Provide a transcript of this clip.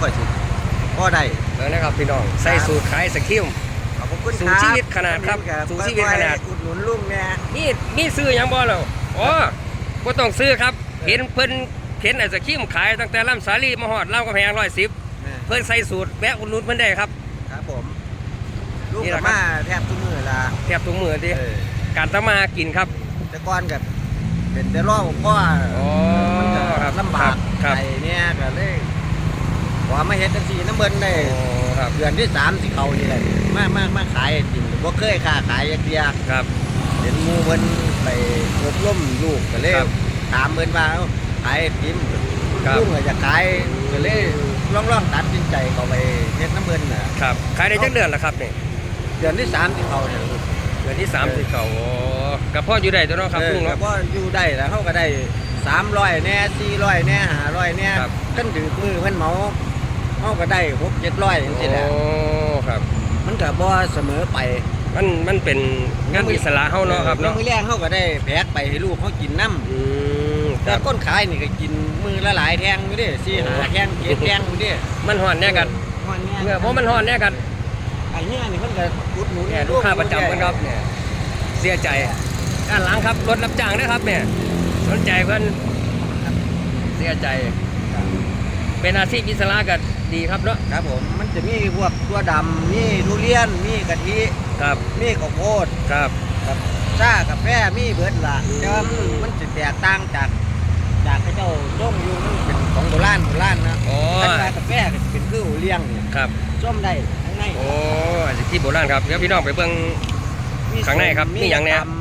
ค่อยสิพ่อได้เออนะครับพี่น้องใส่สูตรขายสคริมขอบคุณสู่ครับชีวิตขนาดครับสู่ชีวิตขนาดค่อยๆอุดหนุนลุงเนี่ยนี่นี่ซื้อหยังบ่แล้วอ๋อบ่ต้องซื้อครับเห็นเพิ่นเห็นไอ้สคริมขายตั้งแต่ลำสาลีมาฮอดลำกำแพง110เพิ่นใส่สูตรแวะอุดหนุนเพิ่นได้ครับ ครับผมลูกนี่แหกัละบครับมาแทบทุกมือละแทบทุกมื้อติเออการทำมาหากินครับ แต่ก่อนกับเป็นแต่รอบพ่ออ๋อมันก็ครับลำบากครับไอ้เนี่ยก็เลย ว่ามาเฮ็ดจังซี่น้ำเบิ่นได้โอ้ครับเดือนที่สามสิเขานี่แหละมามามาขายจริงบ่เคยค้าขายจักเดียครับเห็นหมู่เพิ่นไปอบรมลูกก็เลยครับถามเพิ่นว่าเอ้าขายไอติมครับลุงก็จะขายก็เลยลองลองตัดสินใจเข้าไปเฮ็ดน้ำเพิ่นน่ะครับขายได้จักเดือนแล้วครับนี่เดือนที่สามที่เขาเนี่ยเดือนที่3ที่เก่าอ๋อก็พออยู่ได้ตัวเนาะครับเออลุงแล้วเนาะก็อยู่ได้แล้วเขาก็ได้สามร้อยแน่สี่ร้อยแน่ห้าร้อยแน่ครับขึ้นถือมือเพิ่นเหมา เขาก็ได้หกเจ็ดร้อยอย่างนี้แหละโอ้ครับ มันก็บ่เสมอไปมันมันเป็นงานอิสระเฮาเนาะครับเนาะมื้อแรกเขาก็ได้แพกไปให้ลูกเขากินน้ำอืมคแต่รับคนขายนี่ก็กินมือละหลายแทงอยู่เดิสี่หาแทงเจ็ดแทงอยู่เดิมันฮ้อนแน่กันวันนี้เมื่อเพราะมันฮ้อนแน่กันไอ้เนี่ยนี่เพิ่นก็อุดหนุนเนี่ยลูกค้าประจำเพิ่นครับเนี่ยเสียใจด้านหลังครับรถรับจ้างนะครับเนี่ยสนใจเพิ่นเสียใจ เป็นอาชีพอิสระก็ดีครับเนาะครับผมมันจะมีพวกตัวดำมีทุเรียนมีกะทิครับมีข้าวโพดครับกับชากาแฟมีเบิดละแต่ว่ามันมันจะแตกต่างจากจากพระเจ้าส้มอยู่มันเป็นของโบราณโบราณนะอ๋อถ้ากาแฟก็จะเป็นคือเลี้ยงเนี่ยครับส้มได้ข้างในโอ้อาชีพโบราณครับเดี๋ยวพี่น้องไปเบิ่งข้างในครับมีหยังแน่กระตำ